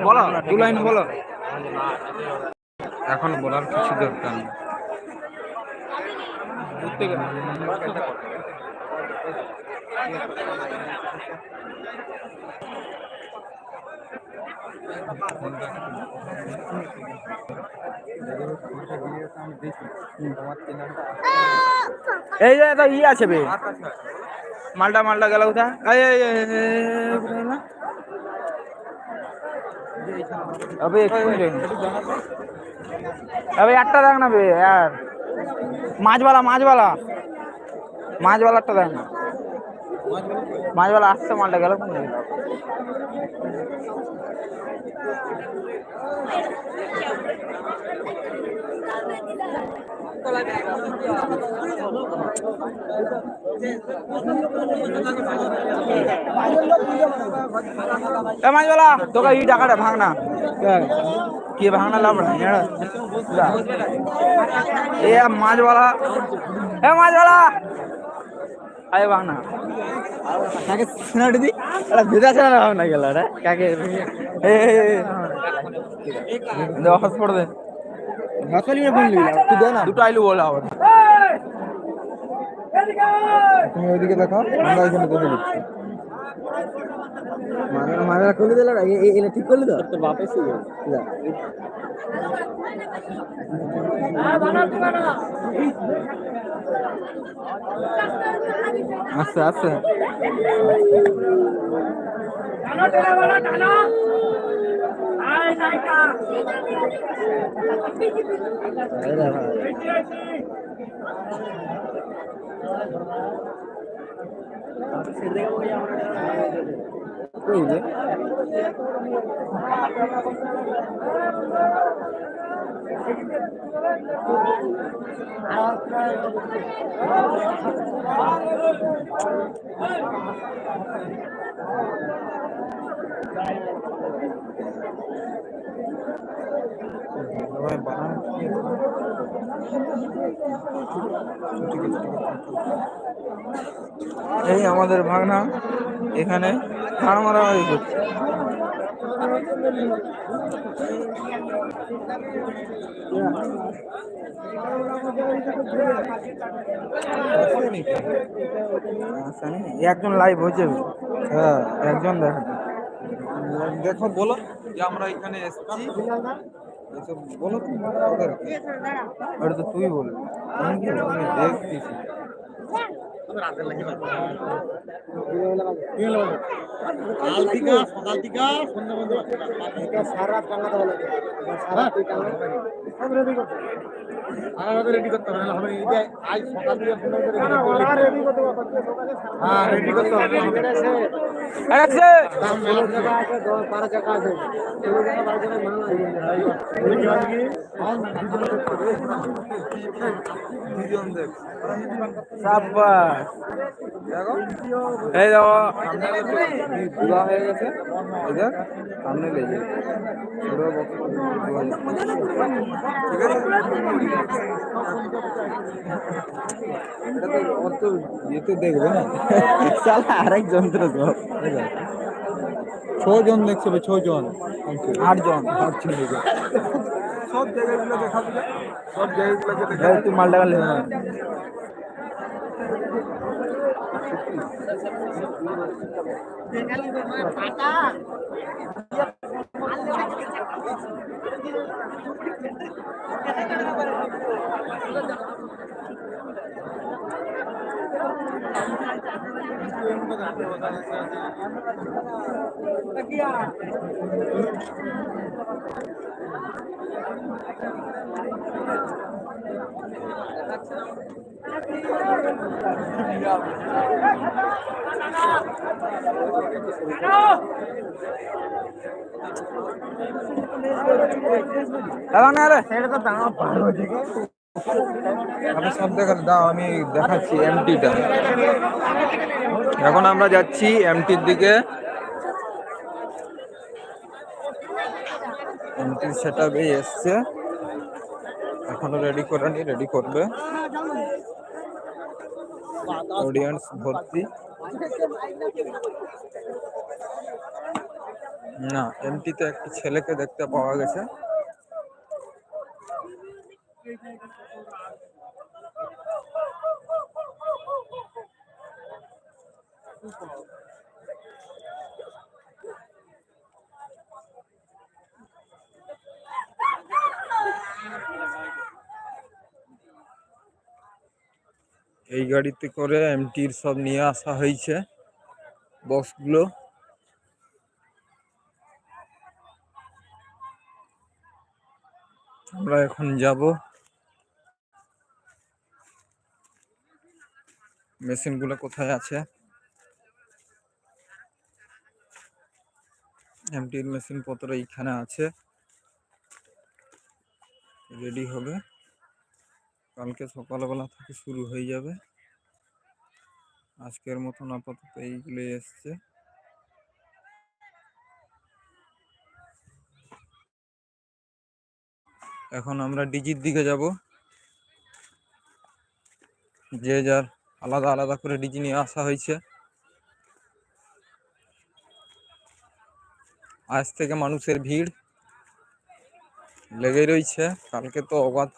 বলো দু লাইন বলো এখন বলার কিছু দরকার নেই এই যে তো ই আছে বে মালটা মালটা গেল কোথায় এই, एक मिनट अबे अट्टा কোথায় ना बे यार। রে। वाला একটা দেখ না বে अट्टा মাছওয়ালা মাছওয়ালা মাছওয়ালাটা দেখ না মাছওয়ালা আসছে মালটা গেল কোন মাছওয়ালা তোকে ই টাকাটা ভাঙ না কি ভাঙনা লাভ না? এ মাছওয়ালা এ মাছওয়ালা আরে ভাঙ না কাকে শোনাটি দি? এটা বিদা ছেড়ে ভাঙ না গেল রে। কাকে? দে। হসপট দে হাসপালি না তুই দে না দুটো আইলু বলে আবার তুমি ওইদিকে দেখো আমরা এখানে দেখে নিচ্ছি মাগেরা মাগেরা খুলে দিল এটা ঠিক করলি তো? তোর বাপে ছিল আচ্ছা আচ্ছা। কই রে এই আমাদের ভাগনা এখানে হাড় মারামারি করছে। একজন লাইভ হয়েছে হ্যাঁ একজন দেখা দেখো, বলো যে আমরা এখানে এসেছি। এসব বলো তুমি ওটা তো তুই বলবি আমি কি তুমি দেখতেছি সারা রাত টাঙ্গাতে ভালো সারা রাত টাঙ্গাতে রেডি করতে হবে হবে যে আজ সকাল থেকে সন্ধ্যা পর্যন্ত রেডি করতে হবে। হ্যাঁ রেডি করতে হবে বারো টাকা আছে। দুজন দেখ। সাব্বাস। দেখো এই দেখো সামনে পুরা হয়ে গেছে। এই সামনে লেগে পুরো ঠিক আছে? এটা তো অত ইয়েতে দেখবে না। শালা আরেক যন্ত্র সব ছজন দেখছে ছজন। আটজন। সব জায়গাগুলো সব জায়গাগুলোকে দেখা এই তুই মালটা लक्ष्य আমি সব দেখাতে দাও, আমি দেখাচ্ছি এমটিটা এখন আমরা যাচ্ছি এমটির দিকে। এমটির সেট এসছে। এখনও রেডি করেনি রেডি করবে। অডিয়েন্স ভর্তি? না এমটিতে একটি ছেলেকে দেখতে পাওয়া গেছে। এই গাড়িতে করে এমটির সব নিয়ে আসা হয়েছে বক্সগুলো। আমরা এখন যাব। মেশিনগুলো কোথায় আছে? এমটির মেশিন পত্র এইখানে আছে। রেডি হবে। কালকে সকালবেলা থেকে শুরু হয়ে যাবে। আজকের মতন আপাতত এইগুলোই এসছে। এখন আমরা ডিজির দিকে যাব। যে যার আলাদা আলাদা করে ডিজি নিয়ে আসা হয়েছে। আজ থেকে মানুষের ভিড় লেগেই রয়েছে। কালকে তো অবাধ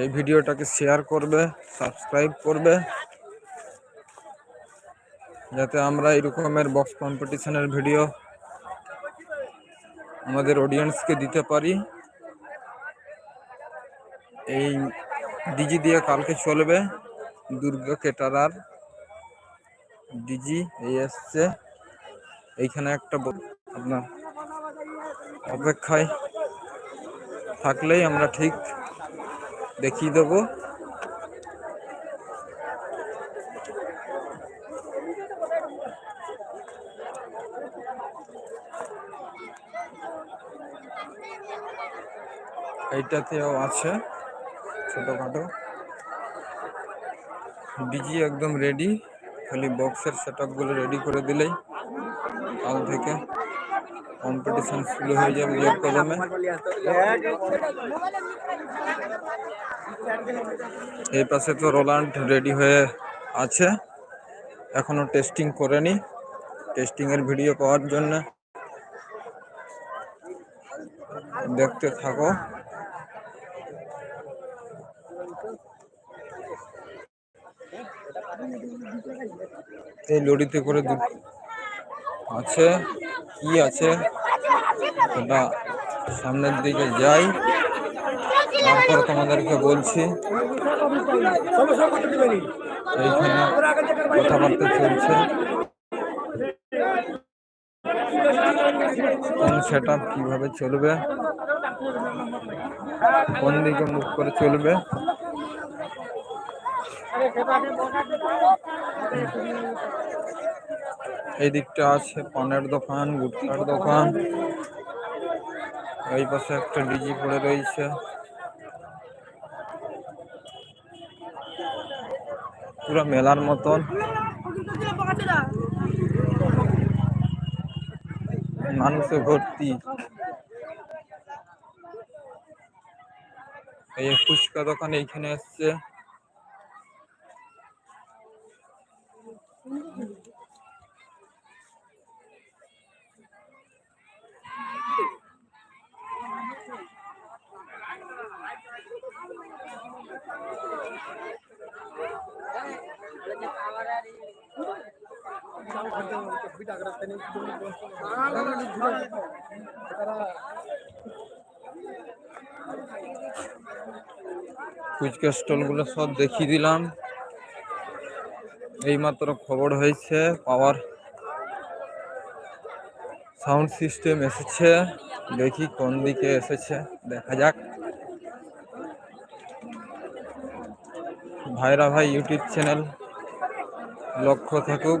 এই ভিডিওটাকে শেয়ার করবে সাবস্ক্রাইব করবে, যাতে আমরা এরকমের রকমের বক্স কম্পিটিশনের ভিডিও আমাদের অডিয়েন্সকে দিতে পারি। এই ডিজি দিয়ে কালকে চলবে, দুর্গা কেটারার ডিজি এই এসছে এইখানে একটা আপনার অপেক্ষায় থাকলেই আমরা ঠিক দেখিয়ে দেবো। এইটাতেও আছে ছোটোখাটো। ডিজি একদম রেডি খালি বক্সের সেট রেডি করে দিলেই কাল থেকে। কম্পিটিশন শুরু হয়ে যাবে জোর কদমে এই পাশে তো রোলান্ড রেডি হয়ে আছে। এখনও টেস্টিং করেনি টেস্টিং এর ভিডিও পাওয়ার জন্য। দেখতে থাকো। এই লরিতে করে আছে? কি আছে? সেটা সামনের দিকে যাই। তারপর তোমাদেরকে বলছি। এইখানে কথাবার্তা চলছে। কোন সেট কীভাবে চলবে? কোন দিকে মুখ করে চলবে? এই দিকটা আছে পানের দোকান, গুটখার দোকান। এই পাশে একটা ডিজি পড়ে রয়েছে। পুরো মেলার মতন। মানুষে ভর্তি। এই ফুচকা দোকান এইখানে এসছে। ফুচকা স্টলগুলো সব দেখিয়ে দিলাম। এইমাত্র খবর হয়েছে পাওয়ার সাউন্ড সিস্টেম এসেছে। দেখি কোন দিকে এসেছে, দেখা যাক। ভাইরা ভাই ইউটিউব চ্যানেল লক্ষ্য থাকুক।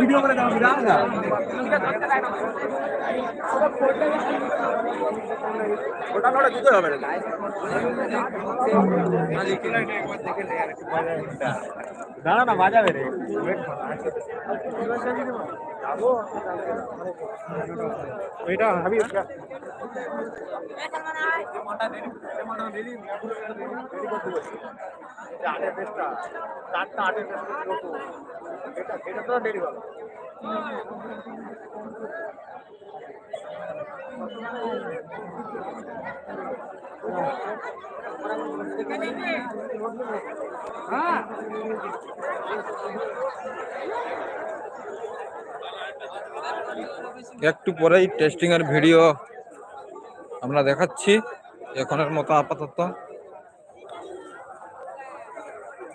ভিডিও করে দাও বিরাট। ওটা নটা দিতে হবে দাঁড়া না বাজাবে রে। ওইটা ভাবি চারটা আটের এটা এটা তো দেরি হবে একটু পরেই টেস্টিং এর ভিডিও আমরা দেখাচ্ছি। এখনের মতো আপাতত।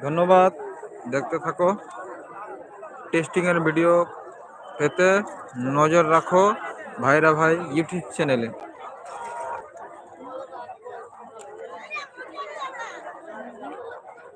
ধন্যবাদ। দেখতে থাকো। টেস্টিং এর ভিডিও পেতে নজর রাখো। ভাইরা ভাই ইউটিউব চ্যানেলে